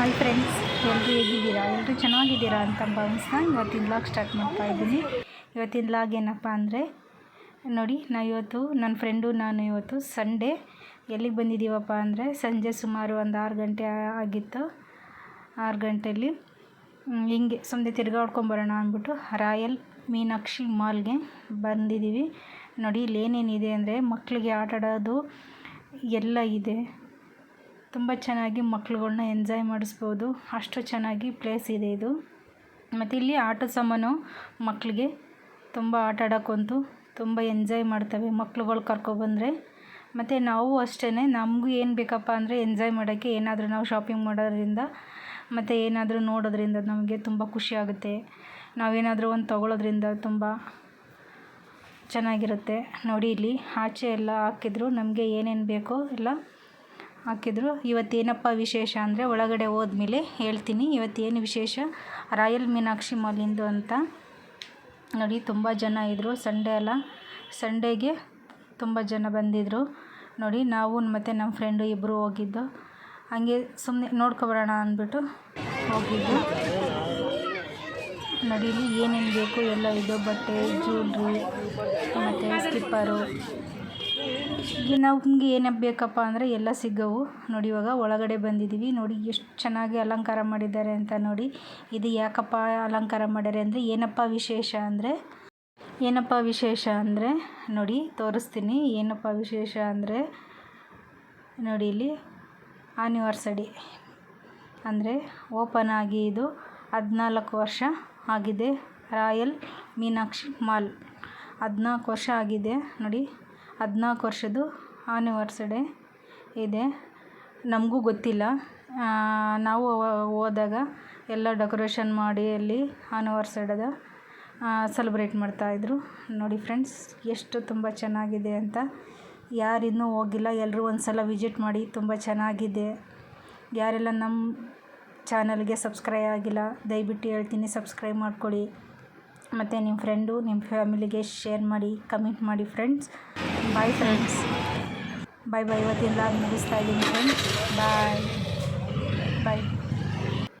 Hi friends ಎಲ್ಲರೂ ಹೇಗಿದ್ದೀರಾ? ಎಲ್ಲರೂ ಚೆನ್ನಾಗಿದ್ದೀರಾ ಅಂತ ಭಾವಿಸ್ತಾ ಇವತ್ತಿನ ಲಾಗ್ ಸ್ಟಾರ್ಟ್ ಮಾಡ್ತಾ ಇದ್ದೀನಿ. ಇವತ್ತಿನ ಲಾಗ್ ಏನಪ್ಪ ಅಂದರೆ, ನೋಡಿ, ನಾ ಇವತ್ತು ನನ್ನ ಫ್ರೆಂಡು ನಾನು ಇವತ್ತು ಸಂಡೇ ಎಲ್ಲಿಗೆ ಬಂದಿದ್ದೀವಪ್ಪ ಅಂದರೆ, ಸಂಜೆ ಸುಮಾರು ಒಂದು ಆರು ಗಂಟೆ ಆಗಿತ್ತು. ಆರು ಗಂಟೆಯಲ್ಲಿ ಹಿಂಗೆ ಸುಮ್ಮನೆ ತಿರ್ಗಾಡ್ಕೊಂಬರೋಣ ಅಂದ್ಬಿಟ್ಟು ರಾಯಲ್ ಮೀನಾಕ್ಷಿ ಮಾಲ್ಗೆ ಬಂದಿದ್ದೀವಿ. ನೋಡಿ ಇಲ್ಲಿ ಏನೇನಿದೆ ಅಂದರೆ ಮಕ್ಕಳಿಗೆ ಆಟ ಆಡೋದು ಎಲ್ಲ ಇದೆ. ತುಂಬ ಚೆನ್ನಾಗಿ ಮಕ್ಳುಗಳ್ನ ಎಂಜಾಯ್ ಮಾಡಿಸ್ಬೋದು. ಅಷ್ಟು ಚೆನ್ನಾಗಿ ಪ್ಲೇಸ್ ಇದೆ ಇದು. ಮತ್ತು ಇಲ್ಲಿ ಆಟದ ಸಾಮಾನು ಮಕ್ಕಳಿಗೆ ತುಂಬ ಆಟ ಆಡೋಕ್ಕಂತೂ ತುಂಬ ಎಂಜಾಯ್ ಮಾಡ್ತವೆ ಮಕ್ಳುಗಳು ಕರ್ಕೊಬಂದರೆ ಮತ್ತು ನಾವು ಅಷ್ಟೇ ನಮಗೂ ಏನು ಬೇಕಪ್ಪ ಅಂದರೆ ಎಂಜಾಯ್ ಮಾಡೋಕ್ಕೆ ಏನಾದರೂ ನಾವು ಶಾಪಿಂಗ್ ಮಾಡೋದ್ರಿಂದ, ಮತ್ತು ಏನಾದರೂ ನೋಡೋದ್ರಿಂದ ನಮಗೆ ತುಂಬ ಖುಷಿ ಆಗುತ್ತೆ. ನಾವೇನಾದರೂ ಒಂದು ತೊಗೊಳೋದ್ರಿಂದ ತುಂಬ ಚೆನ್ನಾಗಿರುತ್ತೆ. ನೋಡಿ ಇಲ್ಲಿ ಆಚೆ ಎಲ್ಲ ಹಾಕಿದ್ರು. ನಮಗೆ ಏನೇನು ಬೇಕೋ ಎಲ್ಲ ಹಾಕಿದ್ರು. ಇವತ್ತೇನಪ್ಪ ವಿಶೇಷ ಅಂದರೆ ಒಳಗಡೆ ಹೋದ್ಮೇಲೆ ಹೇಳ್ತೀನಿ. ಇವತ್ತೇನು ವಿಶೇಷ? ರಾಯಲ್ ಮೀನಾಕ್ಷಿ ಮಾಲಿಂದು ಅಂತ. ನೋಡಿ, ತುಂಬ ಜನ ಇದ್ದರು ಸಂಡೇ ಅಲ್ಲ. ಸಂಡೇಗೆ ತುಂಬ ಜನ ಬಂದಿದ್ದರು ನೋಡಿ, ನಾವು ಮತ್ತು ನಮ್ಮ ಫ್ರೆಂಡು ಇಬ್ಬರು ಹೋಗಿದ್ದು. ಹಂಗೆ ಸುಮ್ಮನೆ ನೋಡ್ಕೊಬರೋಣ ಅಂದ್ಬಿಟ್ಟು ಹೋಗಿದ್ದು. ನೋಡಿ, ಇಲ್ಲಿ ಏನೇನು ಬೇಕು ಎಲ್ಲ ಇದು. ಬಟ್ಟೆ ಜ್ಯೂಲ್ರಿ ಮತ್ತು ಸ್ಲಿಪ್ಪರು ಈಗ ನಮಗೆ ಏನು ಬೇಕಪ್ಪ ಅಂದರೆ ಎಲ್ಲ ಸಿಗವು. ನೋಡಿ, ಇವಾಗ ಒಳಗಡೆ ಬಂದಿದ್ದೀವಿ ನೋಡಿ, ಎಷ್ಟು ಚೆನ್ನಾಗಿ ಅಲಂಕಾರ ಮಾಡಿದ್ದಾರೆ ಅಂತ ನೋಡಿ. ಇದು ಯಾಕಪ್ಪ ಅಲಂಕಾರ ಮಾಡ್ಯಾರೆ ಅಂದರೆ ಏನಪ್ಪ ವಿಶೇಷ ಅಂದರೆ? ಏನಪ್ಪ ವಿಶೇಷ ಅಂದರೆ? ನೋಡಿ, ತೋರಿಸ್ತೀನಿ. ಏನಪ್ಪ ವಿಶೇಷ ಅಂದರೆ? ನೋಡಿ, ಇಲ್ಲಿ ಆನಿವರ್ಸಡಿ ಅಂದರೆ ಓಪನ್ ಆಗಿ ಇದು ಹದಿನಾಲ್ಕು ವರ್ಷ ಆಗಿದೆ. Royal Meenakshi mall. ಹದಿನಾಲ್ಕು ವರ್ಷ ಆಗಿದೆ. ನೋಡಿ ಹದಿನಾಲ್ಕು ವರ್ಷದ್ದು ಆನಿವರ್ಸಡೆ ಇದೆ. ನಮಗೂ ಗೊತ್ತಿಲ್ಲ. ನಾವು ಹೋದಾಗ ಎಲ್ಲ ಡೆಕೋರೇಷನ್ ಮಾಡಿ ಅಲ್ಲಿ ಆನಿವರ್ಸಡದ ಸೆಲೆಬ್ರೇಟ್ ಮಾಡ್ತಾಯಿದ್ರು ನೋಡಿ ಫ್ರೆಂಡ್ಸ್ ಎಷ್ಟು ತುಂಬ ಚೆನ್ನಾಗಿದೆ ಅಂತ. ಯಾರಿನ್ನೂ ಹೋಗಿಲ್ಲ ಎಲ್ಲರೂ ಒಂದು ಸಲ ವಿಸಿಟ್ ಮಾಡಿ ತುಂಬ ಚೆನ್ನಾಗಿದೆ. ಯಾರೆಲ್ಲ ನಮ್ಮ ಚಾನಲ್ಗೆ ಸಬ್ಸ್ಕ್ರೈಬ್ ಆಗಿಲ್ಲ, ದಯವಿಟ್ಟು ಹೇಳ್ತೀನಿ ಸಬ್ಸ್ಕ್ರೈಬ್ ಮಾಡ್ಕೊಳ್ಳಿ ಮತ್ತು ನಿಮ್ಮ ಫ್ರೆಂಡು ನಿಮ್ಮ ಫ್ಯಾಮಿಲಿಗೆ ಶೇರ್ ಮಾಡಿ ಕಮೆಂಟ್ ಮಾಡಿ ಫ್ರೆಂಡ್ಸ್ ಬಾಯ್ ಫ್ರೆಂಡ್ಸ್ ಬಾಯ್ ಬಾಯ್ ಇವತ್ತಿನ ಲಾಗ್ ಮುಗಿಸ್ತಾ ಇದ್ದೀನಿ ಫ್ರೆಂಡ್ಸ್ ಬಾಯ್ ಬಾಯ್